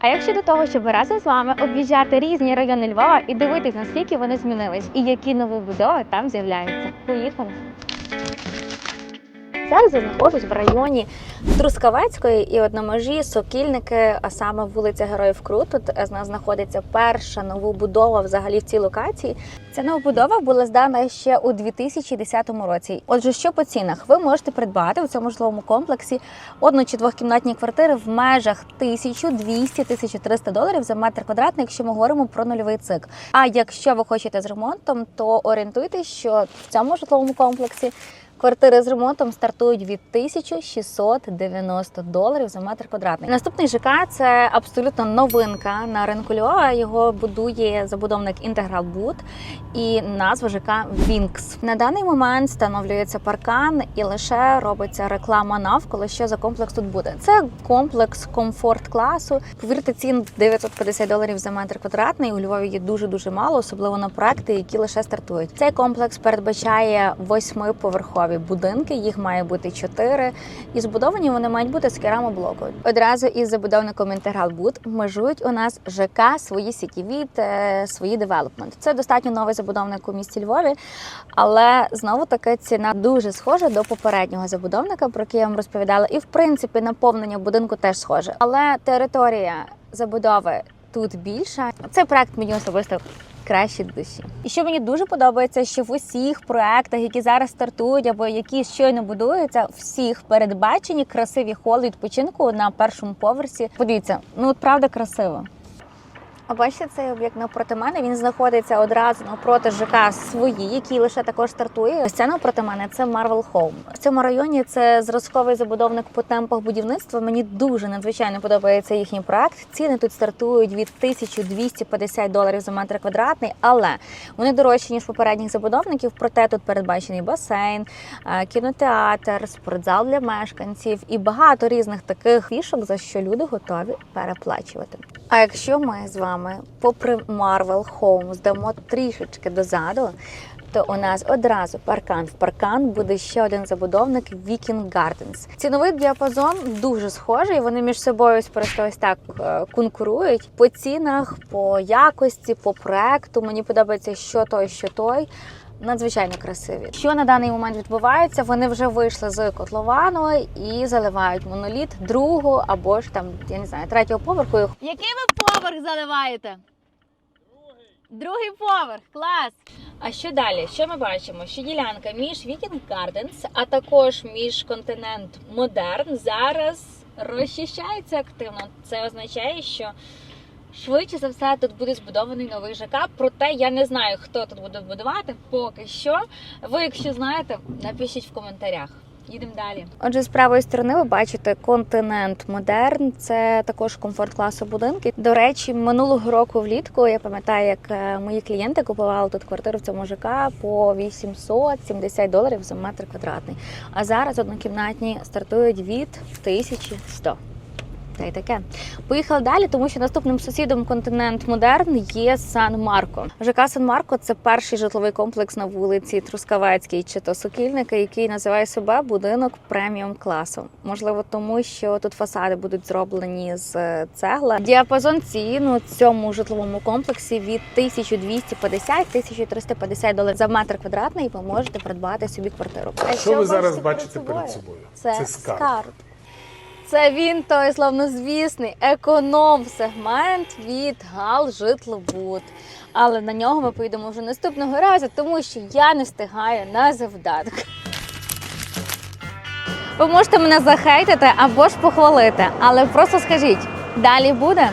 А як щодо того, щоб разом з вами об'їжджати різні райони Львова і дивитись, наскільки вони змінились і які нові будови там з'являються? Поїхали! Зараз я знаходжусь в районі Трускавецької і межі Сокільники, а саме вулиця Героїв Крут. Тут е, з нас знаходиться перша новобудова взагалі в цій локації. Ця новобудова була здана ще у 2010 році. Отже, що по цінах? Ви можете придбати у цьому житловому комплексі одну чи двохкімнатні квартири в межах 1200-1300 доларів за метр квадратний, якщо ми говоримо про нульовий цикл. А якщо ви хочете з ремонтом, то орієнтуйтесь, що в цьому житловому комплексі Квартири з ремонтом стартують від 1690 доларів за метр квадратний. Наступний ЖК це абсолютно новинка на ринку Львова. Його будує забудовник Інтеграл Буд і назва ЖК Вінкс. На даний момент встановлюється паркан і лише робиться реклама навколо, що за комплекс тут буде. Це комплекс комфорт класу. Повірте, цін 950 доларів за метр квадратний. У Львові є дуже дуже мало, особливо на проекти, які лише стартують. Цей комплекс передбачає восьмиповерхові будинки. Їх має бути чотири. І збудовані вони мають бути з керамоблоку. Одразу із забудовником Інтеграл Буд межують у нас ЖК свої сітєві та свої девелопмент. Це достатньо новий забудовник у місті Львові, але знову таки ціна дуже схожа до попереднього забудовника, про який я вам розповідала. І в принципі наповнення будинку теж схоже. Але територія забудови тут більша. Цей проект мені особисто краще душі. І що мені дуже подобається, що в усіх проектах, які зараз стартують або які щойно будуються, всіх передбачені красиві холи відпочинку на першому поверсі. Подивіться, ну от правда красиво. А бачите, цей об'єкт навпроти мене він знаходиться одразу навпроти ЖК свої, який лише також стартує. Ось це навпроти мене це Marvel Home. В цьому районі це зразковий забудовник по темпах будівництва. Мені дуже надзвичайно подобається їхній проект. Ціни тут стартують від 1250 доларів за метр квадратний, але вони дорожчі ніж попередніх забудовників. Проте тут передбачений басейн, е, кінотеатр, спортзал для мешканців і багато різних таких фішок, за що люди готові переплачувати. А якщо ми з вами, попри Marvel Home, здамо трішечки дозаду, то у нас одразу паркан в паркан буде ще один забудовник Viking Gardens. Ціновий діапазон дуже схожий. Вони між собою просто ось так е, конкурують по цінах, по якості, по проекту. Мені подобається, що той, що той. Надзвичайно красиві. Що на даний момент відбувається? Вони вже вийшли з котловану і заливають моноліт другого або ж там, я не знаю, третього поверху. Який ви поверх заливаєте? Другий поверх, клас. А що далі? Що ми бачимо? Що ділянка між Viking Gardens, а також між континент Модерн зараз розчищається активно. Це означає, що швидше за все тут буде збудований новий ЖК. Проте я не знаю, хто тут буде будувати поки що. Ви, якщо знаєте, напишіть в коментарях. Їдемо далі. Отже, з правої сторони ви бачите континент Модерн. Це також комфорт класу будинки. До речі, минулого року влітку я пам'ятаю, як е, мої клієнти купували тут квартиру в цьому ЖК по 870 доларів за метр квадратний. А зараз однокімнатні стартують від 1100. Та й таке. Поїхали далі, тому що наступним сусідом континент Модерн є Сан Марко. ЖК Сан Марко це перший житловий комплекс на вулиці Трускавецькій чи то Сокільника, який називає себе будинок преміум класу. Можливо, тому що тут фасади будуть зроблені з е, цегла. Діапазон цін у цьому житловому комплексі від 1250-1350 доларів за метр квадратний. Ви можете придбати собі квартиру. А Що ви зараз бачите перед собою? Це, Це скарб. скарб. Це він той славнозвісний економ-сегмент від Гал Житлобуд. Але на нього ми поїдемо вже наступного разу, тому що я не встигаю на завдаток. Ви можете мене захейтити або ж похвалити, але просто скажіть, далі буде.